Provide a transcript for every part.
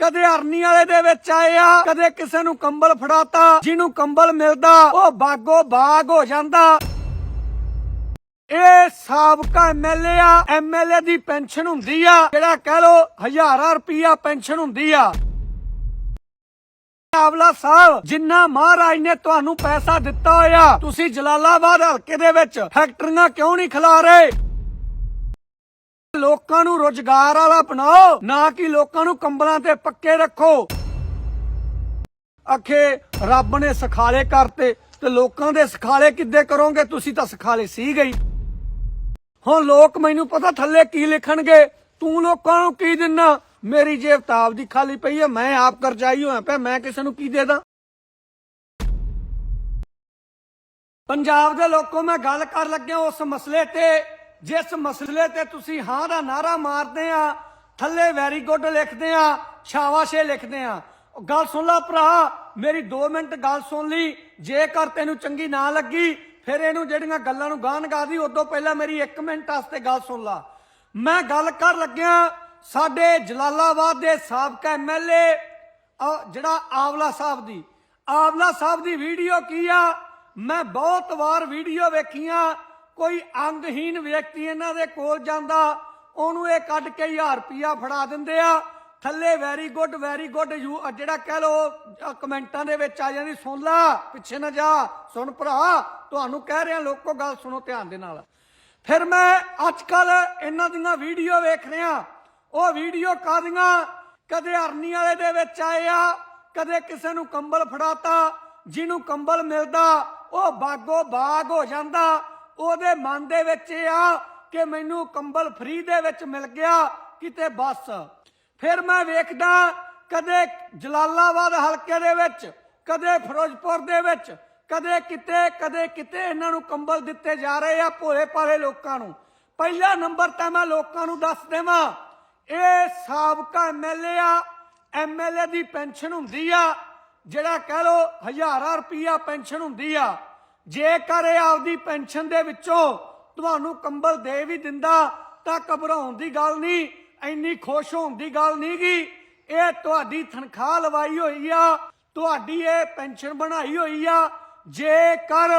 ਕਦੇ ਅਰਨੀ ਵਾਲੇ ਦੇ ਵਿੱਚ ਆਏ ਆ ਕਦੇ ਕਿਸੇ ਨੂੰ ਕੰਬਲ ਫੜਾਤਾ, ਜਿਹਨੂੰ ਕੰਬਲ ਮਿਲਦਾ, ਉਹ ਬਾਗੋ ਬਾਗ ਹੋ ਜਾਂਦਾ। ਇਹ ਸਾਬਕਾ ਐਮਐਲਏ ਆ ਐਮਐਲਏ ਦੀ ਪੈਨਸ਼ਨ ਹੁੰਦੀ ਆ, ਜਿਹੜਾ ਕਹਿ ਲੋ ਹਜ਼ਾਰਾਂ ਰੁਪਈਆ ਪੈਨਸ਼ਨ ਹੁੰਦੀ ਆ। ਆਵਲਾ ਸਾਹਿਬ, ਜਿੰਨਾ ਮਹਾਰਾਜ ਨੇ ਤੁਹਾਨੂੰ ਪੈਸਾ ਦਿੱਤਾ ਹੋਇਆ, ਤੁਸੀਂ ਜਲਾਲਾਬਾਦ ਹਲਕੇ ਦੇ ਵਿੱਚ ਫੈਕਟਰੀਆਂ ਕਿਉਂ ਨਹੀਂ ਖਿਲਾ ਰਹੇ? ਲੋਕਾਂ ਨੂੰ ਰੋਜ਼ਗਾਰ ਵਾਲਾ ਬਣਾਓ, ਨਾ ਕਿ ਲੋਕਾਂ ਨੂੰ ਕੰਬਲਾਂ ਤੇ ਪੱਕੇ ਰੱਖੋ। ਅਖੇ, ਰੱਬ ਨੇ ਸਖਾਲੇ ਕਰਤੇ ਤੇ ਲੋਕਾਂ ਦੇ ਸਖਾਲੇ ਕਿੱਦੇ ਕਰੋਗੇ? ਤੁਸੀਂ ਤਾਂ ਸਖਾਲੇ ਸੀ ਗਈ। ਹੁਣ ਲੋਕ ਮੈਨੂੰ ਪਤਾ ਥੱਲੇ ਕੀ ਲਿਖਣਗੇ? ਤੂੰ ਲੋਕਾਂ ਨੂੰ ਕੀ ਦਿੰਨਾ? ਮੇਰੀ ਜੇਬ ਤਾਂ ਆਪਦੀ ਖਾਲੀ ਪਈ ਹੈ ਮੈਂ ਆਪ ਕਰਜ਼ਾਈ ਹੋਇਆ ਪਿਆ, ਮੈਂ ਕਿਸੇ ਨੂੰ ਕੀ ਦੇ ਦਾਂ? ਪੰਜਾਬ ਦੇ ਲੋਕੋ, ਮੈਂ ਗੱਲ ਕਰ ਲੱਗਿਆ ਉਸ ਮਸਲੇ ਤੇ। ਜਿਸ ਮਸਲੇ ਤੇ ਤੁਸੀਂ ਹਾਂ ਦਾ ਨਾਰਾ ਮਾਰਦੇ ਆ, ਥੱਲੇ ਵੈਰੀ ਗੁੱਡ ਲਿਖਦੇ ਆ ਸ਼ਾਬਾਸ਼ੇ ਲਿਖਦੇ ਆ। ਗੱਲ ਸੁਣ ਲਾ ਭਰਾ, ਮੇਰੀ 2 ਮਿੰਟ ਗੱਲ ਸੁਣ ਲਈ। ਜੇਕਰ ਤੈਨੂੰ ਚੰਗੀ ਨਾ ਲੱਗੀ, ਫਿਰ ਇਹਨੂੰ ਜਿਹੜੀਆਂ ਗੱਲਾਂ ਨੂੰ ਗਾਣ ਗਾਦੀ ਉਦੋਂ ਪਹਿਲਾਂ ਮੇਰੀ 1 ਮਿੰਟ ਵਾਸਤੇ ਗੱਲ ਸੁਣ ਲਾ। ਮੈਂ ਗੱਲ ਕਰ ਲੱਗਿਆ, ਸਾਡੇ ਜਲਾਲਾਬਾਦ ਦੇ ਸਾਬਕਾ ਐਮਐਲਏ ਜਿਹੜਾ ਆਵਲਾ ਸਾਹਿਬ ਦੀ। ਆਵਲਾ ਸਾਹਿਬ ਦੀ ਵੀਡੀਓ ਕੀ ਆ? ਮੈਂ ਬਹੁਤ ਵਾਰ ਵੀਡੀਓ ਵੇਖੀਆਂ ਕੋਈ ਅੰਗਹੀਨ ਵਿਅਕਤੀ ਇਹਨਾਂ ਦੇ ਕੋਲ ਜਾਂਦਾ, ਉਹਨੂੰ ਇਹ ਕੱਢ ਕੇ 1000 ਰੁਪਿਆ ਫੜਾ ਦਿੰਦੇ ਆ। ਥੱਲੇ very good very good you ਜਿਹੜਾ ਕਹਿ ਲੋ ਕਮੈਂਟਾਂ ਦੇ ਵਿੱਚ ਆ ਜਾਂਦੀ, ਸੁਣ ਲਾ, ਪਿੱਛੇ ਨਾ ਜਾ, ਸੁਣ ਭਰਾ, ਤੁਹਾਨੂੰ ਕਹਿ ਰਿਹਾ, ਲੋਕੋ ਗੱਲ ਸੁਣੋ ਧਿਆਨ ਦੇ ਨਾਲ। ਫਿਰ ਮੈਂ ਅੱਜ ਕੱਲ ਇਹਨਾਂ ਦੀਆਂ ਵੀਡੀਓ ਵੇਖ ਰਿਹਾ। ਉਹ ਵੀਡੀਓ ਕਾਦੀਆਂ ਕਦੇ ਅਰਨੀ ਵਾਲੇ ਦੇ ਵਿੱਚ ਆਏ ਆ, ਕਦੇ ਕਿਸੇ ਨੂੰ ਕੰਬਲ ਫੜਾਤਾ, ਜਿਹਨੂੰ ਕੰਬਲ ਮਿਲਦਾ, ਉਹ ਬਾਗੋ ਬਾਗ ਹੋ ਜਾਂਦਾ। ਉਹਦੇ ਮਨ ਦੇ ਵਿੱਚ ਇਹ ਆ ਕਿ ਮੈਨੂੰ ਕੰਬਲ ਫ੍ਰੀ ਦੇ ਵਿੱਚ ਮਿਲ ਗਿਆ ਕਿਤੇ ਬਸ। ਫਿਰ ਮੈਂ ਵੇਖਦਾ ਕਦੇ ਜਲਾਲਾਬਾਦ ਹਲਕੇ ਦੇ ਵਿੱਚ, ਕਦੇ ਫਿਰੋਜ਼ਪੁਰ ਦੇ ਵਿੱਚ, ਕਦੇ ਕਿਤੇ ਕਦੇ ਕਿਤੇ ਇਹਨਾਂ ਨੂੰ ਕੰਬਲ ਦਿੱਤੇ ਜਾ ਰਹੇ ਆ ਭੋਲੇ ਭਾਲੇ ਲੋਕਾਂ ਨੂੰ। ਪਹਿਲਾ ਨੰਬਰ ਤਾਂ ਮੈਂ ਲੋਕਾਂ ਨੂੰ ਦੱਸ ਦੇਵਾਂ, ਇਹ ਸਾਬਕਾ ਐਮਐਲਏ ਆ ਐਮਐਲਏ ਦੀ ਪੈਨਸ਼ਨ ਹੁੰਦੀ ਆ, ਜਿਹੜਾ ਕਹਿ ਲੋ ਹਜ਼ਾਰਾਂ ਰੁਪਈਆ ਪੈਨਸ਼ਨ ਹੁੰਦੀ ਆ। ਜੇਕਰ ਇਹ ਆਪਦੀ ਪੈਨਸ਼ਨ ਦੇ ਵਿੱਚੋਂ ਤੁਹਾਨੂੰ ਕੰਬਲ ਦੇ ਵੀ ਦਿੰਦਾ, ਤਾਂ ਘਬਰਾਉਣ ਦੀ ਗੱਲ ਨਹੀਂ, ਇੰਨੀ ਖੁਸ਼ ਹੋਣ ਦੀ ਗੱਲ ਨਹੀਂ ਗੀ ਇਹ ਤੁਹਾਡੀ ਤਨਖਾਹ ਲਵਾਈ ਹੋਈ ਆ, ਤੁਹਾਡੀ ਇਹ ਪੈਨਸ਼ਨ ਬਣਾਈ ਹੋਈ ਆ। ਜੇਕਰ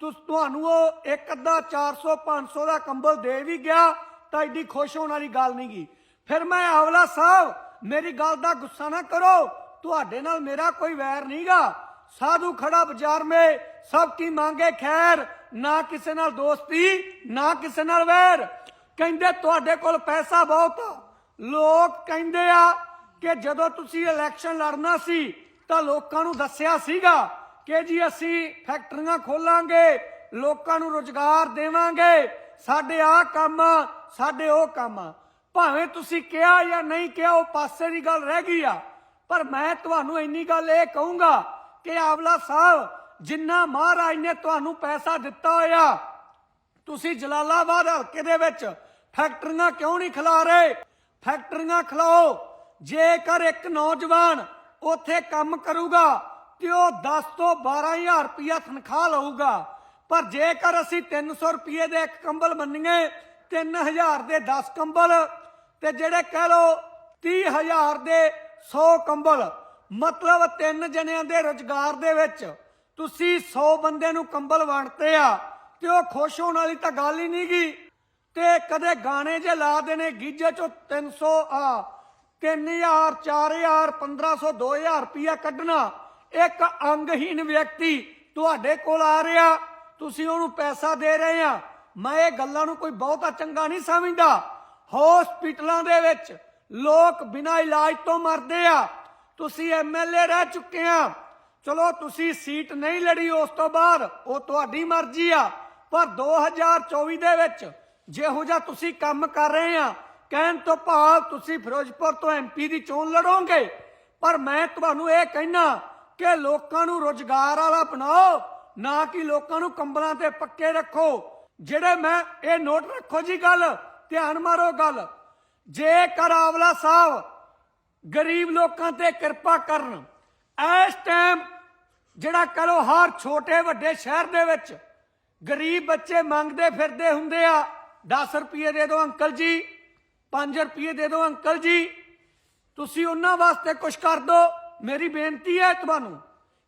ਤੁਹਾਨੂੰ ਉਹ ਇੱਕ ਅੱਧਾ 400 500 ਦਾ ਕੰਬਲ ਦੇ ਵੀ ਗਿਆ, ਤਾਂ ਐਡੀ ਖੁਸ਼ ਹੋਣ ਵਾਲੀ ਗੱਲ ਨਹੀਂ ਗੀ ਫਿਰ ਮੈਂ ਆਵਲਾ ਸਾਹਿਬ, ਮੇਰੀ ਗੱਲ ਦਾ ਗੁੱਸਾ ਨਾ ਕਰੋ। ਤੁਹਾਡੇ ਨਾਲ ਮੇਰਾ ਕੋਈ ਵੈਰ ਨਹੀਂਗਾ। ਸਾਧੂ ਖੜਾ ਬਾਜ਼ਾਰ ਮੇ ਸਭ ਕੀ ਮੰਗੇ ਖੈਰ ਨਾ ਕਿਸੇ ਨਾਲ ਦੋਸਤੀ ਨਾ ਕਿਸੇ ਨਾਲ ਵੈਰ ਕਹਿੰਦੇ ਤੁਹਾਡੇ ਕੋਲ ਪੈਸਾ ਬਹੁਤ ਆ ਲੋਕ ਕਹਿੰਦੇ ਆ ਕਿ ਜਦੋਂ ਤੁਸੀਂ ਇਲੈਕਸ਼ਨ ਲੜਨਾ ਸੀ ਤਾਂ ਲੋਕਾਂ ਨੂੰ ਦੱਸਿਆ ਸੀਗਾ ਕਿ ਜੀ ਅਸੀਂ ਫੈਕਟਰੀਆਂ ਖੋਲਾਂਗੇ ਲੋਕਾਂ ਨੂੰ ਰੋਜ਼ਗਾਰ ਦੇਵਾਂਗੇ ਸਾਡੇ ਆ ਕੰਮ ਆ, ਸਾਡੇ ਉਹ ਕੰਮ ਭਾਵੇਂ ਤੁਸੀਂ ਕਿਹਾ ਜਾਂ ਨਹੀਂ ਕਿਹਾ ਉਹ ਪਾਸੇ ਦੀ ਗੱਲ ਰਹਿ ਗਈ ਆ ਪਰ ਮੈਂ ਤੁਹਾਨੂੰ ਇੰਨੀ ਗੱਲ ਇਹ ਕਹੂੰਗਾ ਕਿ ਆਵਲਾ ਸਾਹਿਬ ਜਿੰਨਾ ਮਹਾਰਾਜ ਨੇ ਤੁਹਾਨੂੰ ਪੈਸਾ ਦਿੱਤਾ ਹੋਇਆ, ਤੁਸੀਂ ਜਲਾਲਾਬਾਦ ਹਲਕੇ ਦੇ ਵਿੱਚ ਫੈਕਟਰੀਆਂ ਕਿਉਂ ਨਹੀਂ ਖਿਲਾ ਰਹੇ? ਫੈਕਟਰੀਆਂ ਖਿਲਾਓ, ਜੇਕਰ ਇੱਕ ਨੌਜਵਾਨ ਉੱਥੇ ਕੰਮ ਕਰੂਗਾ ਤੇ ਉਹ 10 ਤੋਂ 12000 ਰੁਪਇਆ ਤਨਖਾਹ ਲਊਗਾ। ਪਰ ਜੇਕਰ ਅਸੀਂ 300 ਰੁਪਏ ਦੇ ਇੱਕ ਕੰਬਲ ਮੰਨੀਏ 3000 ਦੇ 10 ਕੰਬਲ ਤੇ ਜਿਹੜੇ ਕਹਿ ਲੋ 30000 ਦੇ 100 ਕੰਬਲ, ਮਤਲਬ ਤਿੰਨ ਜਣਿਆਂ ਦੇ ਰੋਜ਼ਗਾਰ ਦੇ ਵਿੱਚ ਤੁਸੀਂ 100 ਬੰਦੇ ਨੂੰ ਕੰਬਲ ਵੰਡਤੇ ਆ ਤੇ ਉਹ ਖੁਸ਼ ਹੋਣ ਵਾਲੀ ਤਾਂ ਗੱਲ ਹੀ ਨਹੀਂ ਗੀ। ਤੇ ਕਦੇ ਗਾਣੇ ਜੇ ਲਾ ਦੇਣੇ ਗੀਜੇ ਚੋਂ 300 ਆ 3000 4000 1500 2000 ਰੁਪਇਆ ਕੱਢਣਾ ਇੱਕ ਅੰਗਹੀਨ ਵਿਅਕਤੀ ਤੁਹਾਡੇ ਕੋਲ ਆ ਰਿਹਾ। ਤੁਸੀਂ ਉਹਨੂੰ ਪੈਸਾ ਦੇ ਰਹੇ ਆ। ਮੈਂ ਇਹ ਗੱਲਾਂ ਨੂੰ ਕੋਈ ਬਹੁਤਾ ਚੰਗਾ ਨਹੀਂ ਸਮਝਦਾ। ਹਸਪੀਟਲਾਂ ਦੇ ਵਿੱਚ ਲੋਕ ਬਿਨਾਂ ਇਲਾਜ ਤੋਂ ਮਰਦੇ ਆ। ਤੁਸੀਂ ਐਮਐਲਏ ਰਹਿ ਚੁੱਕੇ ਆ। ਚਲੋ ਤੁਸੀਂ ਸੀਟ ਨਹੀਂ ਲੜੀ ਉਸ ਤੋਂ ਬਾਅਦ, ਉਹ ਤੁਹਾਡੀ ਮਰਜ਼ੀ ਆ। ਪਰ 2024 ਦੇ ਵਿੱਚ ਜਿਹੋ ਜਿਹਾ ਤੁਸੀਂ ਕੰਮ ਕਰ ਰਹੇ ਆ, ਕਹਿਣ ਤੋਂ ਭਾਵ ਤੁਸੀਂ ਫਿਰੋਜ਼ਪੁਰ ਤੋਂ ਐਮਪੀ ਦੀ ਚੋਣ ਲੜੋਗੇ। ਪਰ ਮੈਂ ਤੁਹਾਨੂੰ ਇਹ ਕਹਿਣਾ ਕਿ ਲੋਕਾਂ ਨੂੰ ਰੋਜ਼ਗਾਰ ਵਾਲਾ ਬਣਾਓ, ਨਾ ਕਿ ਲੋਕਾਂ ਨੂੰ ਕੰਬਲਾਂ ਤੇ ਪੱਕੇ ਰੱਖੋ। ਜਿਹੜੇ ਮੈਂ, ਇਹ ਨੋਟ ਰੱਖੋ ਜੀ ਗੱਲ, ਧਿਆਨ ਮਾਰੋ ਗੱਲ। ਜੇ ਆਵਲਾ ਸਾਹਿਬ ਗਰੀਬ ਲੋਕਾਂ ਤੇ ਕਿਰਪਾ ਕਰਨ ਇਸ ਟਾਈਮ ਜਿਹੜਾ ਕਰੋ ਹਰ ਛੋਟੇ ਵੱਡੇ ਸ਼ਹਿਰ ਦੇ ਵਿੱਚ ਗਰੀਬ ਬੱਚੇ ਮੰਗਦੇ ਫਿਰਦੇ ਹੁੰਦੇ ਆ 10 ਰੁਪਏ ਦੇ ਦਿਓ ਅੰਕਲ ਜੀ 5 ਰੁਪਏ ਦੇ ਦਿਓ ਅੰਕਲ ਜੀ, ਤੁਸੀਂ ਉਹਨਾਂ ਵਾਸਤੇ ਕੁਝ ਕਰ ਦਿਓ ਮੇਰੀ ਬੇਨਤੀ ਹੈ ਤੁਹਾਨੂੰ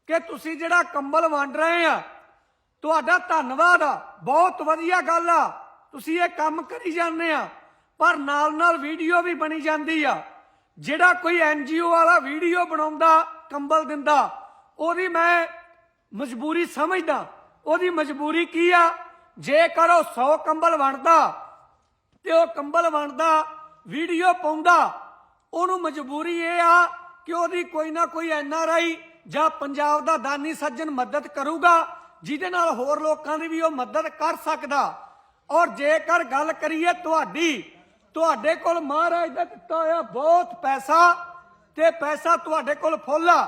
ਕਿ ਤੁਸੀਂ ਜਿਹੜਾ ਕੰਬਲ ਵੰਡ ਰਹੇ ਆ, ਤੁਹਾਡਾ ਧੰਨਵਾਦ ਆ, ਬਹੁਤ ਵਧੀਆ ਗੱਲ ਆ। ਤੁਸੀਂ ਇਹ ਕੰਮ ਕਰੀ ਜਾਂਦੇ ਆ, ਪਰ ਨਾਲ ਨਾਲ ਵੀਡੀਓ ਵੀ ਬਣੀ ਜਾਂਦੀ ਆ। ਜਿਹੜਾ ਕੋਈ ਐਨਜੀਓ ਵਾਲਾ ਵੀਡੀਓ ਬਣਾਉਂਦਾ ਕੰਬਲ ਦਿੰਦਾ। ਉਹਦੀ ਮੈਂ ਮਜਬੂਰੀ ਸਮਝਦਾ। ਉਹਦੀ ਮਜਬੂਰੀ ਕੀ ਆ? ਜੇਕਰ ਉਹ 100 ਕੰਬਲ ਵੰਡਦਾ ਤੇ ਉਹ ਕੰਬਲ ਵੰਡਦਾ, ਵੀਡੀਓ ਪਾਉਂਦਾ, ਉਹਨੂੰ ਮਜਬੂਰੀ ਇਹ ਆ ਕਿ ਉਹਦੀ ਕੋਈ ਨਾ ਕੋਈ ਆਈ ਜਾਂ ਪੰਜਾਬ ਦਾ ਦਾਨੀ ਸੱਜਣ ਮਦਦ ਕਰੂਗਾ, ਜਿਹਦੇ ਨਾਲ ਹੋਰ ਲੋਕਾਂ ਦੀ ਵੀ ਉਹ ਮਦਦ ਕਰ ਸਕਦਾ। ਔਰ ਜੇਕਰ ਗੱਲ ਕਰੀਏ ਤੁਹਾਡੀ, ਤੁਹਾਡੇ ਕੋਲ ਮਹਾਰਾਜ ਦਾ ਦਿੱਤਾ ਹੋਇਆ ਬਹੁਤ ਪੈਸਾ ਤੇ ਪੈਸਾ ਤੁਹਾਡੇ ਕੋਲ ਫੁੱਲ ਆ।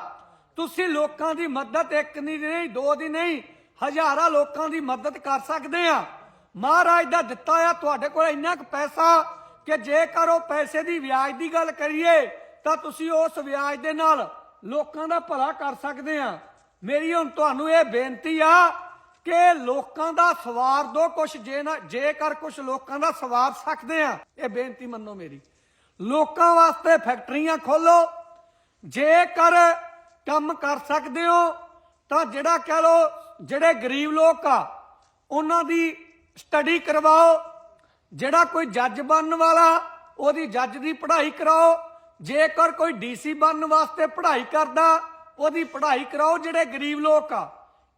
ਤੁਸੀਂ ਲੋਕਾਂ ਦੀ ਮਦਦ ਇੱਕ ਦੀ ਨਹੀਂ, ਦੋ ਦੀ ਨਹੀਂ, ਹਜ਼ਾਰਾਂ ਲੋਕਾਂ ਦੀ ਮਦਦ ਕਰ ਸਕਦੇ ਆ। ਮਹਾਰਾਜ ਦਾ ਦਿੱਤਾ ਆ ਤੁਹਾਡੇ ਕੋਲ ਇੰਨਾ ਕੁ ਪੈਸਾ ਕਿ ਜੇਕਰ ਉਹ ਪੈਸੇ ਦੀ ਵਿਆਜ ਦੀ ਗੱਲ ਕਰੀਏ, ਤਾਂ ਤੁਸੀਂ ਉਸ ਵਿਆਜ ਦੇ ਨਾਲ ਲੋਕਾਂ ਦਾ ਭਲਾ ਕਰ ਸਕਦੇ ਆ। ਮੇਰੀ ਹੁਣ ਤੁਹਾਨੂੰ ਇਹ ਬੇਨਤੀ ਆ ਕਿ ਲੋਕਾਂ ਦਾ ਸਵਾਰ ਦੋ ਕੁਛ, ਜੇ ਨਾ ਜੇਕਰ ਕੁਛ ਲੋਕਾਂ ਦਾ ਸਵਾਰ ਸਕਦੇ ਆ, ਇਹ ਬੇਨਤੀ ਮੰਨੋ ਮੇਰੀ। ਲੋਕਾਂ ਵਾਸਤੇ ਫੈਕਟਰੀਆਂ ਖੋਲੋ। ਜੇਕਰ ਕੰਮ ਕਰ ਸਕਦੇ ਹੋ, ਤਾਂ ਜਿਹੜਾ ਕਹ ਲੋ ਜਿਹੜੇ ਗਰੀਬ ਲੋਕ ਆ, ਉਹਨਾਂ ਦੀ ਸਟੱਡੀ ਕਰਵਾਓ। ਜਿਹੜਾ ਕੋਈ ਜੱਜ ਬਣਨ ਵਾਲਾ, ਉਹਦੀ ਜੱਜ ਦੀ ਪੜ੍ਹਾਈ ਕਰਾਓ। ਜੇਕਰ ਕੋਈ ਡੀਸੀ ਬਣਨ ਵਾਸਤੇ ਪੜ੍ਹਾਈ ਕਰਦਾ, ਉਹਦੀ ਪੜ੍ਹਾਈ ਕਰਾਓ, ਜਿਹੜੇ ਗਰੀਬ ਲੋਕ ਆ।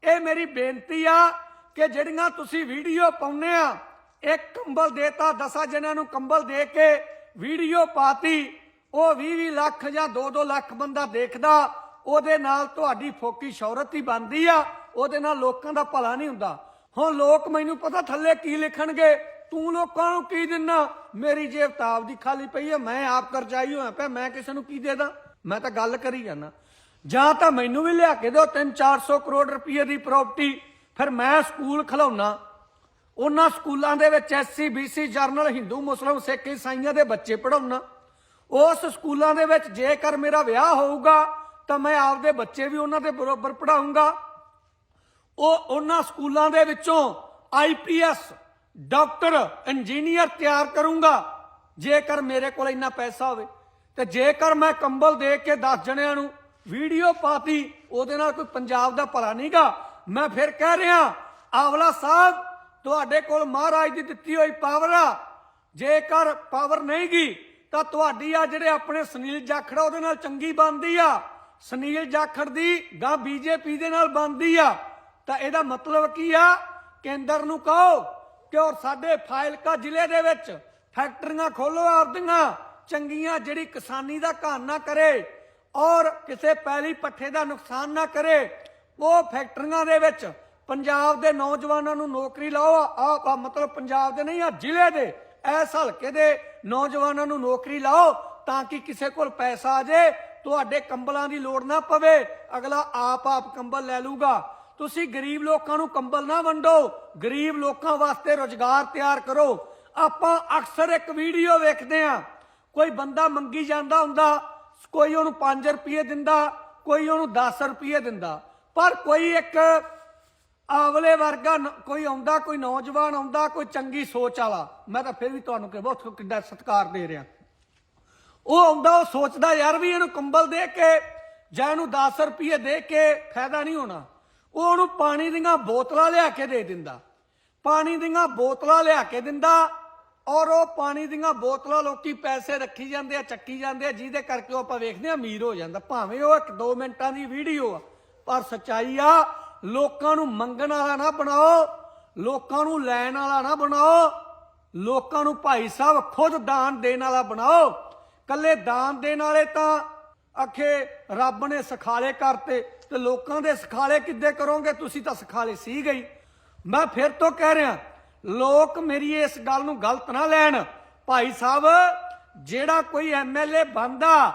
ਇਹ ਮੇਰੀ ਬੇਨਤੀ ਆ ਕਿ ਜਿਹੜੀਆਂ ਤੁਸੀਂ ਵੀਡੀਓ ਪਾਉਨੇ ਆ, ਇੱਕ ਕੰਬਲ ਦੇਤਾ 10 ਜਣਿਆਂ ਨੂੰ ਕੰਬਲ ਦੇ ਕੇ ਵੀਡੀਓ ਪਾਤੀ, ਉਹ 20 ਲੱਖ ਜਾਂ 2-2 ਲੱਖ ਬੰਦਾ ਦੇਖਦਾ, ਉਹਦੇ ਨਾਲ ਤੁਹਾਡੀ ਫੋਕੀ ਸ਼ੌਹਰਤ ਹੀ ਬਣਦੀ ਆ, ਉਹਦੇ ਨਾਲ ਲੋਕਾਂ ਦਾ ਭਲਾ ਨਹੀਂ ਹੁੰਦਾ। ਹੁਣ ਲੋਕ ਮੈਨੂੰ ਪਤਾ ਥੱਲੇ ਕੀ ਲਿਖਣਗੇ, ਤੂੰ ਲੋਕਾਂ ਨੂੰ ਕੀ ਦਿੰਨਾ? ਮੇਰੀ ਜੇਬ ਤਾਬ ਦੀ ਖਾਲੀ ਪਈ ਹੈ ਮੈਂ ਆਪ ਕਰਜ਼ਾਈ ਹੋਇਆ ਪਿਆ, ਮੈਂ ਕਿਸੇ ਨੂੰ ਕੀ ਦੇ ਦਾਂ? ਮੈਂ ਤਾਂ ਗੱਲ ਕਰੀ ਜਾਣਾ ਜਾਂ ਤਾਂ ਮੈਨੂੰ ਵੀ ਲਿਆ ਕੇ ਦਿਓ 3-400 ਕਰੋੜ ਰੁਪਏ ਦੀ ਪ੍ਰਾਪਰਟੀ ਫਿਰ ਮੈਂ ਸਕੂਲ ਖਲਾਉਣਾ ਉਹਨਾਂ ਸਕੂਲਾਂ ਦੇ ਵਿੱਚ ਐਸਸੀ ਬੀਸੀ ਜਰਨਲ, ਹਿੰਦੂ ਮੁਸਲਮਾਨ ਸਿੱਖ, ਈਸਾਈਆਂ ਦੇ ਬੱਚੇ ਪੜਾਉਣਾ ਉਸ ਸਕੂਲਾਂ ਦੇ ਵਿੱਚ ਜੇਕਰ ਮੇਰਾ ਵਿਆਹ ਹੋਊਗਾ, ਤਾਂ ਮੈਂ ਆਪਦੇ ਬੱਚੇ ਵੀ ਉਹਨਾਂ ਦੇ ਬਰੋਬਰ ਪੜਾਉਂਗਾ ਉਹ ਉਹਨਾਂ ਸਕੂਲਾਂ ਦੇ ਵਿੱਚੋਂ ਆਈਪੀਐਸ ਡਾਕਟਰ, ਇੰਜੀਨੀਅਰ ਤਿਆਰ ਕਰੂੰਗਾ। ਜੇਕਰ ਮੇਰੇ ਕੋਲ ਇੰਨਾ ਪੈਸਾ ਹੋਵੇ, ਤੇ ਜੇਕਰ ਮੈਂ ਕੰਬਲ ਦੇ ਕੇ 10 ਜਣਿਆਂ ਨੂੰ ਵੀਡੀਓ ਪਾਤੀ, ਉਹਦੇ ਨਾਲ ਕੋਈ ਪੰਜਾਬ ਦਾ ਭਲਾ ਨਹੀਂਗਾ ਮੈਂ ਫਿਰ ਕਹਿ ਰਿਹਾ, ਆਵਲਾ ਸਾਹਿਬ ਤੁਹਾਡੇ ਕੋਲ ਮਹਾਰਾਜ ਦੀ ਦਿੱਤੀ ਹੋਈ ਪਾਵਰ ਆ। ਜੇਕਰ ਪਾਵਰ ਨਹੀਂ ਗਈ, ਤਾਂ ਤੁਹਾਡੀ ਆ ਜਿਹੜੇ ਆਪਣੇ ਸੁਨੀਲ ਜਾਖੜ ਉਹਦੇ ਨਾਲ ਚੰਗੀ ਬਣਦੀ ਆ। ਸੁਨੀਲ ਜਾਖੜ ਦੀ ਗਾਂ ਬੀਜੇਪੀ ਦੇ ਨਾਲ ਬਣਦੀ ਆ। ਤਾਂ ਇਹਦਾ ਮਤਲਬ ਕੀ ਆ? ਕੇਂਦਰ ਨੂੰ ਕਹੋ ਕਿ ਔਰ ਸਾਡੇ ਫਾਇਲਕਾ ਜ਼ਿਲ੍ਹੇ ਦੇ ਵਿੱਚ ਫੈਕਟਰੀਆਂ ਖੋਲੋ, ਆਪਦੀਆਂ ਚੰਗੀਆਂ ਜਿਹੜੀ ਕਿਸਾਨੀ ਦਾ ਘਾਣ ਨਾ ਕਰੇ ਔਰ ਕਿਸੇ ਪੈਲੀ ਪੱਠੇ ਦਾ ਨੁਕਸਾਨ ਨਾ ਕਰੇ, ਉਹ ਫੈਕਟਰੀਆਂ ਦੇ ਵਿੱਚ ਪੰਜਾਬ ਦੇ ਨੌਜਵਾਨਾਂ ਨੂੰ ਨੌਕਰੀ ਲਾਓ, ਆ ਮਤਲਬ ਪੰਜਾਬ ਦੇ ਨਹੀਂ, ਆ ਜ਼ਿਲ੍ਹੇ ਦੇ, ਐਸ ਹਲਕੇ ਦੇ ਨੌਜਵਾਨਾਂ ਨੂੰ ਨੌਕਰੀ ਲਾਓ ਤਾਂ ਕਿ ਕਿਸੇ ਕੋਲ ਪੈਸਾ ਆ ਜੇ, ਤੁਹਾਡੇ ਕੰਬਲਾਂ ਦੀ ਲੋੜ ਨਾ ਪਵੇ, ਅਗਲਾ ਆਪ ਆਪ ਕੰਬਲ ਲੈ ਲੂਗਾ ਤੁਸੀਂ ਗਰੀਬ ਲੋਕਾਂ ਨੂੰ ਕੰਬਲ ਨਾ ਵੰਡੋ, ਗਰੀਬ ਲੋਕਾਂ ਵਾਸਤੇ ਰੋਜ਼ਗਾਰ ਤਿਆਰ ਕਰੋ। ਆਪਾਂ ਅਕਸਰ ਇੱਕ ਵੀਡੀਓ ਵੇਖਦੇ ਆ ਕੋਈ ਬੰਦਾ ਮੰਗੀ ਜਾਂਦਾ ਹੁੰਦਾ, ਕੋਈ ਉਹਨੂੰ 5 ਰੁਪਏ ਦਿੰਦਾ, ਕੋਈ ਉਹਨੂੰ 10 ਰੁਪਏ ਦਿੰਦਾ, ਪਰ ਕੋਈ ਇੱਕ ਆਵਲੇ ਵਰਗਾ ਨ- ਕੋਈ ਆਉਂਦਾ, ਕੋਈ ਨੌਜਵਾਨ ਆਉਂਦਾ, ਕੋਈ ਚੰਗੀ ਸੋਚ ਵਾਲਾ। ਮੈਂ ਤਾਂ ਫਿਰ ਵੀ ਤੁਹਾਨੂੰ ਕਿ ਬਹੁਤ ਕਿੱਡਾ ਸਤਿਕਾਰ ਦੇ ਰਿਹਾ। ਉਹ ਆਉਂਦਾ, ਉਹ ਸੋਚਦਾ, ਯਾਰ ਵੀ ਇਹਨੂੰ ਕੰਬਲ ਦੇ ਕੇ ਜਾਂ ਇਹਨੂੰ 10 ਰੁਪਏ ਦੇ ਕੇ ਫਾਇਦਾ ਨਹੀਂ ਹੋਣਾ। ਉਹ ਉਹਨੂੰ ਪਾਣੀ ਦੀਆਂ ਬੋਤਲਾਂ ਲਿਆ ਕੇ ਦੇ ਦਿੰਦਾ। ਪਾਣੀ ਦੀਆਂ ਬੋਤਲਾਂ ਲਿਆ ਕੇ ਦਿੰਦਾ ਔਰ ਉਹ ਪਾਣੀ ਦੀਆਂ ਬੋਤਲਾਂ ਲੋਕੀ ਪੈਸੇ ਰੱਖੀ ਜਾਂਦੇ ਆ, ਚੱਕੀ ਜਾਂਦੇ ਆ, ਜਿਹਦੇ ਕਰਕੇ ਉਹ ਆਪਾਂ ਵੇਖਦੇ ਆ, ਅਮੀਰ ਹੋ ਜਾਂਦਾ। ਭਾਵੇਂ ਉਹ ਇੱਕ 2 ਮਿੰਟਾਂ ਦੀ ਵੀਡੀਓ ਆ, ਪਰ ਸੱਚਾਈ ਆ ਲੋਕਾਂ ਨੂੰ ਮੰਗਣ ਵਾਲਾ ਨਾ ਬਣਾਓ, ਲੋਕਾਂ ਨੂੰ ਲੈਣ ਵਾਲਾ ਨਾ ਬਣਾਓ, ਲੋਕਾਂ ਨੂੰ ਭਾਈ ਸਾਹਿਬ ਖੁਦ ਦਾਨ ਦੇਣ ਵਾਲਾ ਬਣਾਓ। ਕੱਲੇ ਦਾਨ ਦੇਣ ਵਾਲੇ ਤਾਂ ਅਖੇ ਰੱਬ ਨੇ ਸਖਾਲੇ ਕਰਤੇ ਤੇ ਲੋਕਾਂ ਦੇ ਸਖਾਲੇ ਕਿੱਦੇ ਕਰੋਗੇ? ਤੁਸੀਂ ਤਾਂ ਸਖਾਲੇ ਸੀ ਗਈ। ਮੈਂ ਫਿਰ ਤੋਂ ਕਹਿ ਰਿਹਾ, ਲੋਕ ਮੇਰੀ ਇਸ ਗੱਲ ਨੂੰ ਗਲਤ ਨਾ ਲੈਣ। ਭਾਈ ਸਾਹਿਬ, ਜਿਹੜਾ ਕੋਈ ਐਮਐਲਏ ਬੰਦਾ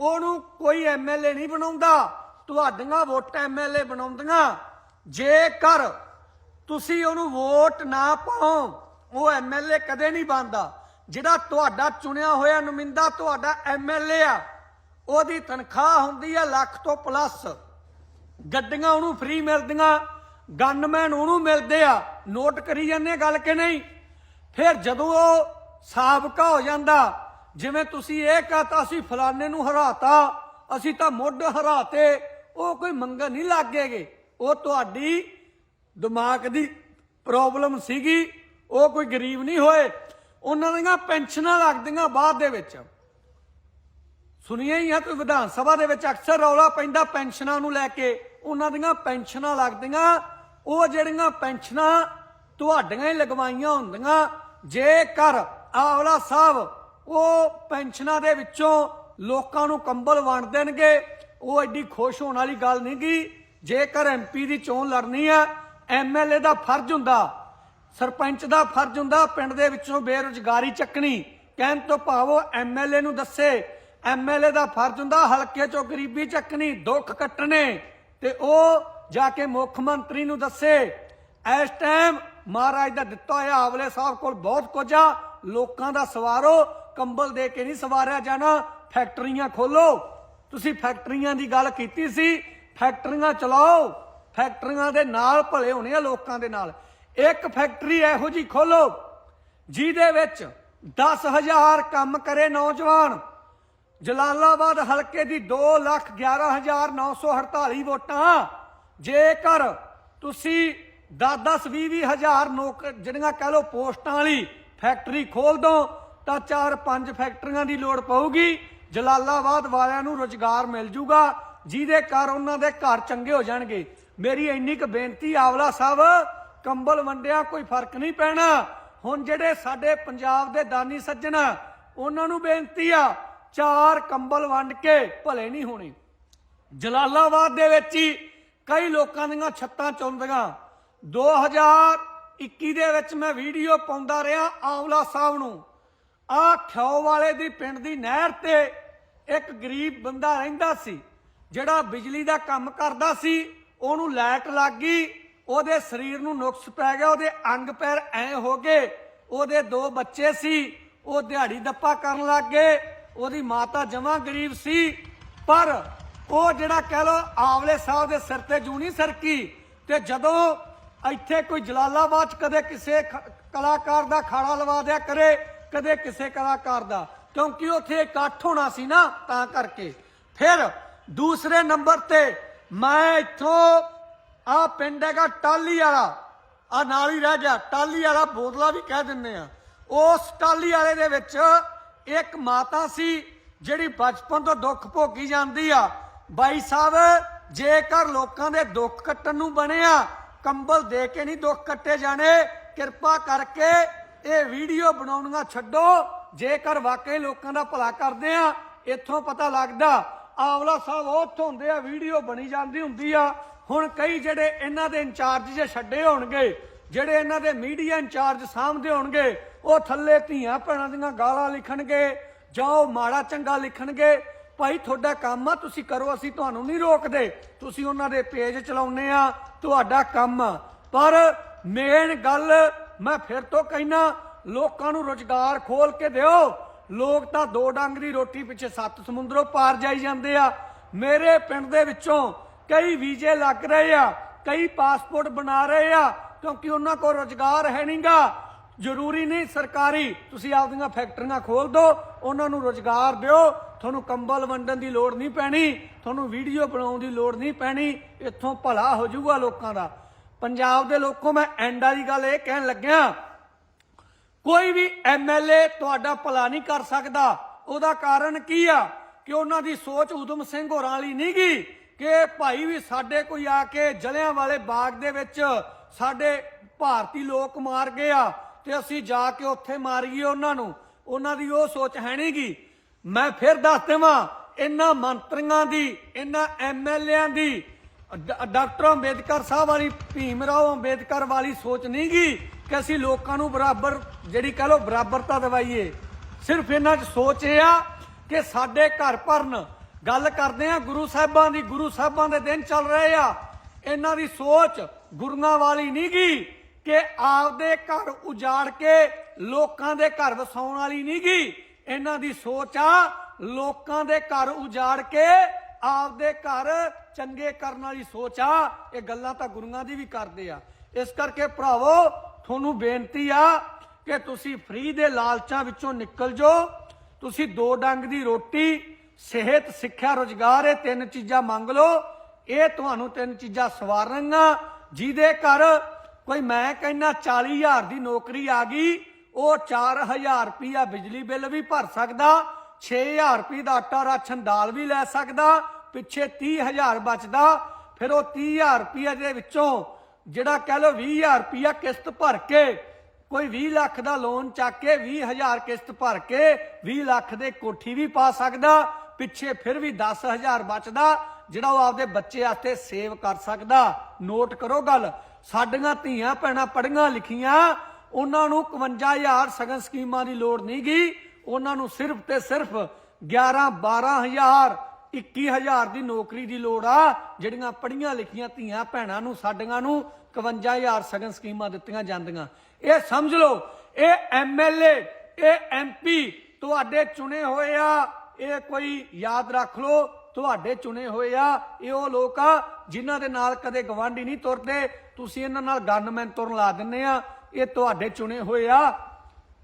ਉਹਨੂੰ ਕੋਈ ਐਮਐਲਏ ਨਹੀਂ ਬਣਾਉਂਦਾ। ਤੁਹਾਡੀਆਂ ਵੋਟਾਂ ਐਮਐਲਏ ਬਣਾਉਂਦੀਆਂ। ਜੇਕਰ ਤੁਸੀਂ ਉਹਨੂੰ ਵੋਟ ਨਾ ਪਾਓ, ਉਹ ਐਮਐਲਏ ਕਦੇ ਨਹੀਂ ਬਣਦਾ। ਜਿਹੜਾ ਤੁਹਾਡਾ ਚੁਣਿਆ ਹੋਇਆ ਨੁਮਾਇੰਦਾ ਤੁਹਾਡਾ ਐਮਐਲਏ ਆ, ਉਹਦੀ ਤਨਖਾਹ ਹੁੰਦੀ ਆ ਲੱਖ ਤੋਂ ਪਲੱਸ। ਗੱਡੀਆਂ ਉਹਨੂੰ ਫ੍ਰੀ ਮਿਲਦੀਆਂ, ਗਨਮੈਨ ਉਹਨੂੰ ਮਿਲਦੇ ਆ। ਨੋਟ ਕਰੀ ਜਾਂਦੇ ਗੱਲ ਕਿ ਨਹੀਂ? ਫਿਰ ਜਦੋਂ ਉਹ ਸਾਬਕਾ ਹੋ ਜਾਂਦਾ, ਜਿਵੇਂ ਤੁਸੀਂ ਇਹ ਕਹਤਾ, ਅਸੀਂ ਫਲਾਣੇ ਨੂੰ ਹਰਾਤਾ, ਅਸੀਂ ਤਾਂ ਮੁੱਢ ਹਰਾਤੇ ਉਹ ਕੋਈ ਮੰਗਣ ਨਹੀਂ ਲੱਗੇਗੇ। ਉਹ ਤੁਹਾਡੀ ਦਿਮਾਗ ਦੀ ਪ੍ਰੋਬਲਮ ਸੀਗੀ। ਉਹ ਕੋਈ ਗਰੀਬ ਨਹੀਂ ਹੋਏ। ਉਹਨਾਂ ਦੀਆਂ ਪੈਨਸ਼ਨਾਂ ਲੱਗਦੀਆਂ ਬਾਅਦ ਦੇ ਵਿੱਚ। ਸੁਣੀਏ ਹੀ ਆ ਕੋਈ ਵਿਧਾਨ ਸਭਾ ਦੇ ਵਿੱਚ ਅਕਸਰ ਰੌਲਾ ਪੈਂਦਾ ਪੈਨਸ਼ਨਾਂ ਨੂੰ ਲੈ ਕੇ। ਉਹਨਾਂ ਦੀਆਂ ਪੈਨਸ਼ਨਾਂ ਲੱਗਦੀਆਂ। ਉਹ ਜਿਹੜੀਆਂ ਪੈਨਸ਼ਨਾਂ ਤੁਹਾਡੀਆਂ ਹੀ ਲਗਵਾਈਆਂ ਹੁੰਦੀਆਂ। ਜੇਕਰ ਆਵਲਾ ਸਾਹਿਬ ਉਹ ਪੈਨਸ਼ਨਾਂ ਦੇ ਵਿੱਚੋਂ ਲੋਕਾਂ ਨੂੰ ਕੰਬਲ ਵੰਡ ਦੇਣਗੇ ਉਹ ਐਡੀ ਖੁਸ਼ ਹੋਣ ਵਾਲੀ ਗੱਲ ਨਹੀਂ ਗੀ। ਜੇਕਰ ਐਮਪੀ ਦੀ ਚੋਣ ਲੜਨੀ ਆ ਐਮਐਲਏ ਦਾ ਫਰਜ਼ ਹੁੰਦਾ, ਸਰਪੰਚ ਦਾ ਫਰਜ਼ ਹੁੰਦਾ, ਪਿੰਡ ਦੇ ਵਿੱਚੋਂ ਬੇਰੁਜ਼ਗਾਰੀ ਚੱਕਣੀ। ਕਹਿਣ ਤੋਂ ਭਾਵ ਐਮਐਲਏ ਨੂੰ ਦੱਸੇ ਐਮਐਲਏ ਦਾ ਫਰਜ਼ ਹੁੰਦਾ ਹਲਕੇ ਚੋਂ ਗਰੀਬੀ ਚੱਕਣੀ, ਦੁੱਖ ਕੱਟਣੇ। ਤੇ ਉਹ ਜਾ ਕੇ ਮੁੱਖ ਮੰਤਰੀ ਨੂੰ ਦੱਸੇ, ਇਸ ਟਾਈਮ ਮਹਾਰਾਜ ਦਾ ਦਿੱਤਾ ਹੋਇਆ ਆਵਲੇ ਸਾਹਿਬ ਕੋਲ ਬਹੁਤ ਕੁਝ ਆ, ਲੋਕਾਂ ਦਾ ਸਵਾਰੋ, ਕੰਬਲ ਦੇ ਕੇ ਨਹੀਂ ਸਵਾਰਿਆ ਜਾਣਾ, ਫੈਕਟਰੀਆਂ ਖੋਲੋ। ਤੁਸੀਂ ਫੈਕਟਰੀਆਂ ਦੀ ਗੱਲ ਕੀਤੀ ਸੀ, ਫੈਕਟਰੀਆਂ ਚਲਾਓ, ਫੈਕਟਰੀਆਂ ਦੇ ਨਾਲ ਭਲੇ ਹੋਣੇ ਆ ਲੋਕਾਂ ਦੇ ਨਾਲ। ਇੱਕ ਫੈਕਟਰੀ ਇਹੋ ਜੀ ਖੋਲੋ, ਜਿਹਦੇ ਵਿੱਚ 10000 ਕੰਮ ਕਰੇ ਨੌਜਵਾਨ। ਜਲਾਲਾਬਾਦ ਹਲਕੇ ਦੀ 211948 ਵੋਟਾਂ। ਜੇਕਰ ਤੁਸੀਂ 10-10 20 ਹਜ਼ਾਰ ਨੌਕ, ਜਿਹੜੀਆਂ ਕਹ ਲੋ ਪੋਸਟਾਂ ਵਾਲੀ ਫੈਕਟਰੀ ਖੋਲ ਦੋ, ਤਾਂ 4-5 ਫੈਕਟਰੀਆਂ ਦੀ ਲੋੜ ਪਊਗੀ। ਜਲਾਲਾਬਾਦ ਵਾਲਿਆਂ ਨੂੰ ਰੋਜ਼ਗਾਰ ਮਿਲ ਜੂਗਾ, ਜਿਹਦੇ ਕਰ ਉਹਨਾਂ ਦੇ ਘਰ ਚੰਗੇ ਹੋ ਜਾਣਗੇ। ਮੇਰੀ ਇੰਨੀ ਕੁ ਬੇਨਤੀ ਆਵਲਾ ਸਾਹਿਬ, ਕੰਬਲ ਵੰਡਿਆ ਕੋਈ ਫ਼ਰਕ ਨਹੀਂ ਪੈਣਾ। ਹੁਣ ਜਿਹੜੇ ਸਾਡੇ ਪੰਜਾਬ ਦੇ ਦਾਨੀ ਸੱਜਣ, ਉਹਨਾਂ ਨੂੰ ਬੇਨਤੀ ਆ, ਚਾਰ ਕੰਬਲ ਵੰਡ ਕੇ ਭਲੇ ਨਹੀਂ ਹੋਣੇ। ਜਲਾਲਾਬਾਦ ਦੇ ਵਿੱਚ ਹੀ ਕਈ ਲੋਕਾਂ ਦੀਆਂ ਛੱਤਾਂ ਚੁੰਦੀਆਂ 2021 ਦੇ ਵਿੱਚ ਮੈਂ ਵੀਡੀਓ ਪਾਉਂਦਾ ਰਿਹਾ ਆਵਲਾ ਸਾਹਿਬ ਨੂੰ। ਆ ਖਿਓ ਵਾਲੇ ਦੀ ਪਿੰਡ ਦੀ ਨਹਿਰ ਤੇ ਇੱਕ ਗਰੀਬ ਬੰਦਾ ਰਹਿੰਦਾ ਸੀ, ਜਿਹੜਾ ਬਿਜਲੀ ਦਾ ਕੰਮ ਕਰਦਾ ਸੀ, ਉਹਨੂੰ ਲਾਈਟ ਲੱਗ ਗਈ, ਉਹਦੇ ਸਰੀਰ ਨੂੰ ਨੁਕਸ ਪੈ ਗਿਆ, ਉਹਦੇ ਅੰਗ ਪੈਰ ਐ ਹੋ ਗਏ, ਉਹਦੇ ਦੋ ਬੱਚੇ ਸੀ, ਉਹ ਦਿਹਾੜੀ ਦੱਪਾ ਕਰਨ ਲੱਗ ਗਏ, ਉਹਦੀ ਮਾਤਾ ਜਮਾਂ ਗਰੀਬ ਸੀ, ਪਰ ਉਹ ਜਿਹੜਾ ਕਹਿ ਲੋ ਆਵਲੇ ਸਾਹਿਬ ਦੇ ਸਿਰ ਤੇ ਜੂ ਨਹੀਂ ਸਰਕੀ, ਤੇ ਜਦੋਂ ਇੱਥੇ ਕੋਈ ਜਲਾਲਾਬਾਦ 'ਚ ਕਦੇ ਕਿਸੇ ਕਲਾਕਾਰ ਦਾ ਖਾੜਾ ਲਵਾ ਦਿਆ ਕਰੇ ਕਦੇ ਕਿਸੇ ਕਲਾਕਾਰ ਦਾ, ਕਿਉਂਕਿ ਉੱਥੇ ਇਕੱਠ ਹੋਣਾ ਸੀ ਨਾ, ਤਾਂ ਕਰਕੇ। ਫਿਰ ਦੂਸਰੇ ਨੰਬਰ ਤੇ ਮੈਂ ਇੱਥੋਂ ਆ ਪਿੰਡ ਹੈਗਾ ਟਾਲੀ ਵਾਲਾ ਆ ਨਾਲ ਹੀ ਰਹਿ ਗਿਆ ਟਾਲੀ ਵਾਲਾ ਬੋਦਲਾ ਵੀ ਕਹਿ ਦਿੰਦੇ ਆ। ਉਸ ਟਾਲੀ ਵਾਲੇ ਦੇ ਵਿੱਚ ਇੱਕ ਮਾਤਾ ਸੀ, ਜਿਹੜੀ ਬਚਪਨ ਤੋਂ ਦੁੱਖ ਭੋਗੀ ਜਾਂਦੀ ਆ। ਬਾਈ ਸਾਹਿਬ, ਜੇਕਰ ਲੋਕਾਂ ਦੇ ਦੁੱਖ ਕੱਟਣ ਨੂੰ ਬਣਿਆ, ਕੰਬਲ ਦੇ ਕੇ ਨਹੀਂ ਦੁੱਖ ਕੱਟੇ ਜਾਣੇ, ਕਿਰਪਾ ਕਰਕੇ ਇਹ ਵੀਡੀਓ ਬਣਾਉਣੀਆਂ ਛੱਡੋ। ਜੇਕਰ ਵਾਕਈ ਲੋਕਾਂ ਦਾ ਭਲਾ ਕਰਦੇ ਆ, ਇੱਥੋਂ ਪਤਾ ਲੱਗਦਾ, ਆਵਲਾ ਸਾਹਿਬ ਉਹ ਉੱਥੋਂ ਹੁੰਦੇ ਆ, ਵੀਡੀਓ ਬਣੀ ਜਾਂਦੀ ਹੁੰਦੀ ਆ। ਹੁਣ ਕਈ ਜਿਹੜੇ ਇਹਨਾਂ ਦੇ ਇੰਚਾਰਜ ਜੇ ਛੱਡੇ ਹੋਣਗੇ, ਜਿਹੜੇ ਇਹਨਾਂ ਦੇ ਮੀਡੀਆ ਇੰਚਾਰਜ ਸਾਹਮਣੇ ਹੋਣਗੇ, ਉਹ ਥੱਲੇ ਧੀਆਂ ਭੈਣਾਂ ਦੀਆਂ ਗਾਲਾਂ ਲਿਖਣਗੇ, ਜਾਂ ਉਹ ਮਾੜਾ ਚੰਗਾ ਲਿਖਣਗੇ। ਭਾਈ, ਤੁਹਾਡਾ ਕੰਮ ਆ, ਤੁਸੀਂ ਕਰੋ, ਅਸੀਂ ਤੁਹਾਨੂੰ ਨਹੀਂ ਰੋਕਦੇ। ਤੁਸੀਂ ਉਹਨਾਂ ਦੇ ਪੇਜ ਚਲਾਉਨੇ ਆ, ਤੁਹਾਡਾ ਕੰਮ ਆ। ਪਰ ਮੇਨ ਗੱਲ ਮੈਂ ਫਿਰ ਤੋਂ ਕਹਿਣਾ ਲੋਕਾਂ ਨੂੰ ਰੋਜ਼ਗਾਰ ਖੋਲ ਕੇ ਦਿਓ। ਲੋਕ ਤਾਂ ਦੋ ਡੰਗ ਦੀ ਰੋਟੀ ਪਿੱਛੇ ਸੱਤ ਸਮੁੰਦਰੋਂ ਪਾਰ ਜਾਈ ਜਾਂਦੇ ਆ। ਮੇਰੇ ਪਿੰਡ ਦੇ ਵਿੱਚੋਂ ਕਈ ਵੀਜ਼ੇ ਲੱਗ ਰਹੇ ਆ, ਕਈ ਪਾਸਪੋਰਟ ਬਣਾ ਰਹੇ ਆ, ਕਿਉਂਕਿ ਉਹਨਾਂ ਕੋਲ ਰੋਜ਼ਗਾਰ ਹੈ ਨਹੀਂਗਾ। ਜ਼ਰੂਰੀ ਨਹੀਂ ਸਰਕਾਰੀ, ਤੁਸੀਂ ਆਪਦੀਆਂ ਫੈਕਟਰੀਆਂ ਖੋਲ ਦਿਓ ਉਹਨਾਂ ਨੂੰ ਰੋਜ਼ਗਾਰ ਦਿਓ। ਤੁਹਾਨੂੰ ਕੰਬਲ ਵੰਡਣ ਦੀ ਲੋੜ ਨਹੀਂ ਪੈਣੀ, ਤੁਹਾਨੂੰ ਵੀਡੀਓ ਬਣਾਉਣ ਦੀ ਲੋੜ ਨਹੀਂ ਪੈਣੀ, ਇੱਥੋਂ ਭਲਾ ਹੋ ਜਾਊਗਾ ਲੋਕਾਂ ਦਾ। ਪੰਜਾਬ ਦੇ ਲੋਕੋ, ਮੈਂ ਐਂਡ ਦੀ ਗੱਲ ਇਹ ਕਹਿਣ ਲੱਗਿਆ, ਕੋਈ ਵੀ ਐਮਐਲਏ ਤੁਹਾਡਾ ਭਲਾ ਨਹੀਂ ਕਰ ਸਕਦਾ। ਉਹਦਾ ਕਾਰਨ ਕੀ ਆ? ਕਿ ਉਹਨਾਂ ਦੀ ਸੋਚ ਉਦਮ ਸਿੰਘ ਹੋਰਾਂ ਵਾਲੀ ਨਹੀਂ ਗਈ ਕਿ ਭਾਈ ਵੀ ਸਾਡੇ ਕੋਈ ਆ ਕੇ ਜਲਿਆਂ ਵਾਲੇ ਬਾਗ ਦੇ ਵਿੱਚ ਸਾਡੇ ਭਾਰਤੀ ਲੋਕ ਮਾਰ ਗਏ ਆ ਤੇ ਅਸੀਂ ਜਾ ਕੇ ਉੱਥੇ ਮਾਰੀਏ ਉਹਨਾਂ ਨੂੰ। ਉਹਨਾਂ ਦੀ ਉਹ ਸੋਚ ਹੈ ਨਹੀਂਗੀ ਮੈਂ ਫਿਰ ਦੱਸ ਦੇਵਾਂ, ਇਹਨਾਂ ਮੰਤਰੀਆਂ ਦੀ, ਇਹਨਾਂ ਐਮਐਲਏਆਂ ਦੀ ਡਾਕਟਰ ਅੰਬੇਦਕਰ ਸਾਹਿਬ ਵਾਲੀ ਭੀਮ ਰਾਓ ਅੰਬੇਦਕਰ ਵਾਲੀ ਸੋਚ ਨਹੀਂ ਗਈ ਕਿ ਅਸੀਂ ਲੋਕਾਂ ਨੂੰ ਬਰਾਬਰ ਜਿਹੜੀ ਕਹ ਲੋ ਬਰਾਬਰਤਾ ਦਿਵਾਈਏ। ਸਿਰਫ ਇਹਨਾਂ 'ਚ ਸੋਚ ਇਹ ਆ ਕਿ ਸਾਡੇ ਘਰ ਭਰਨ ਗੱਲ ਕਰਦੇ ਆ, ਗੁਰੂ ਸਾਹਿਬਾਂ ਦੀ, ਗੁਰੂ ਸਾਹਿਬਾਂ ਦੇ ਦਿਨ ਚੱਲ ਰਹੇ ਆ। ਇਹਨਾਂ ਦੀ ਸੋਚ ਗੁਰੂਆਂ ਵਾਲੀ ਨਹੀਂ ਗਈ ਕਿ ਆਪਦੇ ਘਰ ਉਜਾੜ ਕੇ ਲੋਕਾਂ ਦੇ ਘਰ ਵਸਾਉਣ ਵਾਲੀ ਨਹੀਂ ਗਈ ਇਹਨਾਂ ਦੀ ਸੋਚ ਆ ਲੋਕਾਂ ਦੇ ਘਰ ਉਜਾੜ ਕੇ ਆਪਦੇ ਘਰ ਚੰਗੇ ਕਰਨ ਵਾਲੀ ਸੋਚ ਆ, ਇਹ ਗੱਲਾਂ ਤਾਂ ਗੁਰੂਆਂ ਦੀ ਵੀ ਕਰਦੇ ਆ। ਇਸ ਕਰਕੇ ਭਰਾਵੋ, ਤੁਹਾਨੂੰ ਬੇਨਤੀ ਆ ਕਿ ਤੁਸੀਂ ਫ੍ਰੀ ਦੇ ਲਾਲਚਾਂ ਵਿੱਚੋਂ ਨਿਕਲ ਜਾਓ ਤੁਸੀਂ ਦੋ ਡੰਗ ਦੀ ਰੋਟੀ, ਸਿਹਤ, ਸਿੱਖਿਆ, ਰੋਜ਼ਗਾਰ, ਇਹ ਤਿੰਨ ਚੀਜ਼ਾਂ ਮੰਗ ਲਓ। ਇਹ ਤੁਹਾਨੂੰ ਤਿੰਨ ਚੀਜ਼ਾਂ ਸਵਾਰਨਗੀਆਂ। ਜਿਹਦੇ ਘਰ ਕੋਈ ਮੈਂ ਕਹਿੰਦਾ 40000 ਦੀ ਨੌਕਰੀ ਆ ਗਈ, ਉਹ 4000 ਰੁਪਿਆ ਬਿਜਲੀ ਬਿੱਲ ਵੀ ਭਰ ਸਕਦਾ। 6000 ਰੁਪਏ ਦਾ ਆਟਾ ਰਾਸ਼ਨ ਦਾਲ ਵੀ ਲੈ ਸਕਦਾ, ਪਿੱਛੇ 30000 ਬਚਦਾ, ਫਿਰ ਉਹ 30000 ਰੁਪਏ ਦੇ ਵਿੱਚੋਂ ਜਿਹੜਾ ਕਹਿ ਲਓ 20000 ਰੁਪਿਆ ਕਿਸ਼ਤ ਭਰ ਕੇ, ਕੋਈ 20 ਲੱਖ ਦਾ ਲੋਨ ਚੱਕ ਕੇ 20000 ਕਿਸ਼ਤ ਭਰ ਕੇ 20 ਲੱਖ ਦੇ ਕੋਠੀ ਵੀ ਪਾ ਸਕਦਾ, ਪਿੱਛੇ ਫਿਰ ਵੀ 10000 ਬਚਦਾ, ਜਿਹੜਾ ਉਹ ਆਪਦੇ ਬੱਚੇ ਵਾਸਤੇ ਸੇਵ ਕਰ ਸਕਦਾ। ਨੋਟ ਕਰੋ ਗੱਲ, ਸਾਡੀਆਂ ਧੀਆਂ ਭੈਣਾਂ ਪੜੀਆਂ ਲਿਖੀਆਂ, ਉਹਨਾਂ ਨੂੰ 51000 ਸਗਨ ਸਕੀਮਾਂ ਦੀ ਲੋੜ ਨਹੀਂ ਗਈ ਉਹਨਾਂ ਨੂੰ ਸਿਰਫ ਤੇ ਸਿਰਫ 11 12000 21000 ਦੀ ਨੌਕਰੀ ਦੀ ਲੋੜ ਆ, ਜਿਹੜੀਆਂ ਪੜੀਆਂ ਲਿਖੀਆਂ ਧੀਆਂ ਭੈਣਾਂ ਨੂੰ, ਸਾਡੀਆਂ ਨੂੰ 51000 ਸਗਨ ਸਕੀਮਾਂ ਦਿੱਤੀਆਂ ਜਾਂਦੀਆਂ। ਇਹ ਸਮਝ ਲਓ, ਇਹ ਐਮਐਲਏ ਇਹ ਐਮਪੀ ਤੁਹਾਡੇ ਚੁਣੇ ਹੋਏ ਆ, ਇਹ ਕੋਈ ਯਾਦ ਰੱਖ ਲਓ, ਤੁਹਾਡੇ ਚੁਣੇ ਹੋਏ ਆ, ਇਹ ਉਹ ਲੋਕ ਆ ਜਿਨ੍ਹਾਂ ਦੇ ਨਾਲ ਕਦੇ ਗਵਾਂਢੀ ਨਹੀਂ ਤੁਰਦੇ। ਤੁਸੀਂ ਇਹਨਾਂ ਨਾਲ ਗਨਮੈਨ ਤੁਰਨ ਲਾ ਦਿੰਦੇ ਆ, ਇਹ ਤੁਹਾਡੇ ਚੁਣੇ ਹੋਏ ਆ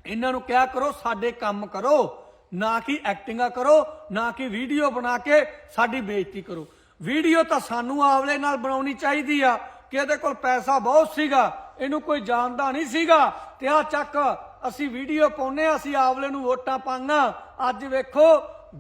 ਇਹਨਾਂ ਨੂੰ ਕਿਹਾ ਕਰੋ, ਸਾਡੇ ਕੰਮ ਕਰੋ, ਨਾ ਕਿ ਐਕਟਿੰਗਾਂ ਕਰੋ, ਨਾ ਕਿ ਵੀਡੀਓ ਬਣਾ ਕੇ ਸਾਡੀ ਬੇਇੱਜ਼ਤੀ ਕਰੋ। ਵੀਡੀਓ ਤਾਂ ਸਾਨੂੰ ਆਵਲੇ ਨਾਲ ਬਣਾਉਣੀ ਚਾਹੀਦੀ ਆ, ਕਿ ਇਹਦੇ ਕੋਲ ਪੈਸਾ ਬਹੁਤ ਸੀਗਾ, ਇਹਨੂੰ ਕੋਈ ਜਾਣਦਾ ਨਹੀਂ ਸੀਗਾ, ਤੇ ਆ ਚੱਕ, ਅਸੀਂ ਵੀਡੀਓ ਪਾਉਨੇ ਆ ਅਸੀਂ ਆਵਲੇ ਨੂੰ ਵੋਟਾਂ ਪਾਈਆਂ ਅੱਜ ਵੇਖੋ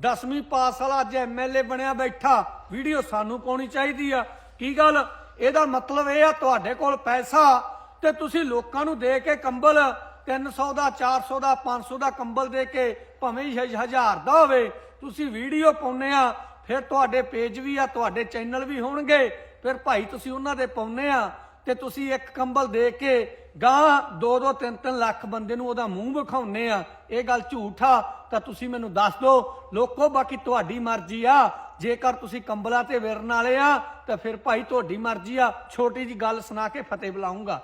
10ਵੀਂ ਪਾਸ ਵਾਲਾ ਅੱਜ ਐਮਐਲਏ ਬਣਿਆ ਬੈਠਾ, ਵੀਡੀਓ ਸਾਨੂੰ ਪਾਉਣੀ ਚਾਹੀਦੀ ਆ। ਕੀ ਗੱਲ? ਇਹਦਾ ਮਤਲਬ ਇਹ ਆ, ਤੁਹਾਡੇ ਕੋਲ ਪੈਸਾ, ਤੇ ਤੁਸੀਂ ਲੋਕਾਂ ਨੂੰ ਦੇ ਕੇ ਕੰਬਲ 300 ਦਾ 400 ਦਾ 500 ਦਾ ਕੰਬਲ ਦੇ ਕੇ ਭਾਵੇਂ 1000 ਦਾ ਹੋਵੇ, ਤੁਸੀਂ ਵੀਡੀਓ ਪਾਉਨੇ ਆ, ਫਿਰ ਤੁਹਾਡੇ ਪੇਜ ਵੀ ਆ, ਤੁਹਾਡੇ ਚੈਨਲ ਵੀ ਹੋਣਗੇ, ਫਿਰ ਭਾਈ ਤੁਸੀਂ ਉਹਨਾਂ ਦੇ ਪਾਉਨੇ ਆ, ਤੇ ਤੁਸੀਂ ਇੱਕ ਕੰਬਲ ਦੇ ਕੇ ਗਾਂ 2-2 3-3 ਲੱਖ ਬੰਦੇ ਨੂੰ ਉਹਦਾ ਮੂੰਹ ਵਿਖਾਉਨੇ ਆ, ਇਹ ਗੱਲ ਝੂਠ ਆ, ਤਾਂ ਤੁਸੀਂ ਮੈਨੂੰ ਦੱਸ ਦਿਓ, ਲੋਕੋ ਬਾਕੀ ਤੁਹਾਡੀ ਮਰਜ਼ੀ ਆ, ਜੇਕਰ ਤੁਸੀਂ ਕੰਬਲਾਂ ਤੇ ਵਿਰਨ ਵਾਲੇ ਆ, ਤਾਂ ਫਿਰ ਭਾਈ ਤੁਹਾਡੀ ਮਰਜ਼ੀ ਆ, ਛੋਟੀ ਜੀ ਗੱਲ ਸੁਣਾ ਕੇ ਫਤਿਹ ਬੁਲਾਉਂਗਾ।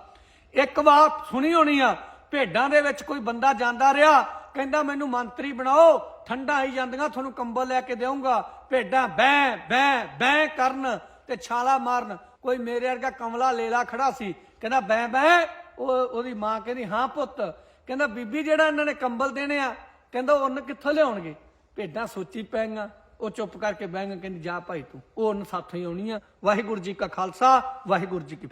ਇੱਕ ਵਾਰ ਸੁਣੀ ਹੋਣੀ ਆ ਭੇਡਾਂ ਦੇ ਵਿੱਚ ਕੋਈ ਬੰਦਾ ਜਾਂਦਾ ਰਿਹਾ, ਕਹਿੰਦਾ ਮੈਨੂੰ ਮੰਤਰੀ ਬਣਾਓ, ਠੰਡਾ ਆਈ ਜਾਂਦੀਆਂ, ਤੁਹਾਨੂੰ ਕੰਬਲ ਲੈ ਕੇ ਦੇਵਾਂਗਾ ਭੇਡਾਂ ਬੈ ਬੈ ਬੈ ਕਰਨ ਤੇ ਛਾਲਾ ਮਾਰਨ। ਕੋਈ ਮੇਰੇ ਵਰਗਾ ਕਮਲਾ ਲੇਲਾ ਖੜਾ ਸੀ, ਕਹਿੰਦਾ ਬੈ ਬੈ, ਉਹ ਉਹਦੀ ਮਾਂ ਕਹਿੰਦੀ, ਹਾਂ ਪੁੱਤ। ਕਹਿੰਦਾ, ਬੀਬੀ ਜਿਹੜਾ ਇਹਨਾਂ ਨੇ ਕੰਬਲ ਦੇਣੇ ਆ, ਕਹਿੰਦਾ ਉਹਨ ਕਿੱਥੋਂ ਲਿਆਉਣਗੇ? ਭੇਡਾਂ ਸੋਚੀ ਪੈਂਗਾ ਉਹ ਚੁੱਪ ਕਰਕੇ ਬਹਿ ਗਏ ਕਹਿੰਦੀ, ਜਾ ਭਾਈ ਤੂੰ, ਉਹ ਉਹਨ ਸਾਥੋਂ ਹੀ ਆਉਣੀ ਆ। ਵਾਹਿਗੁਰੂ ਜੀ ਕਾ ਖਾਲਸਾ, ਵਾਹਿਗੁਰੂ ਜੀ ਕੀ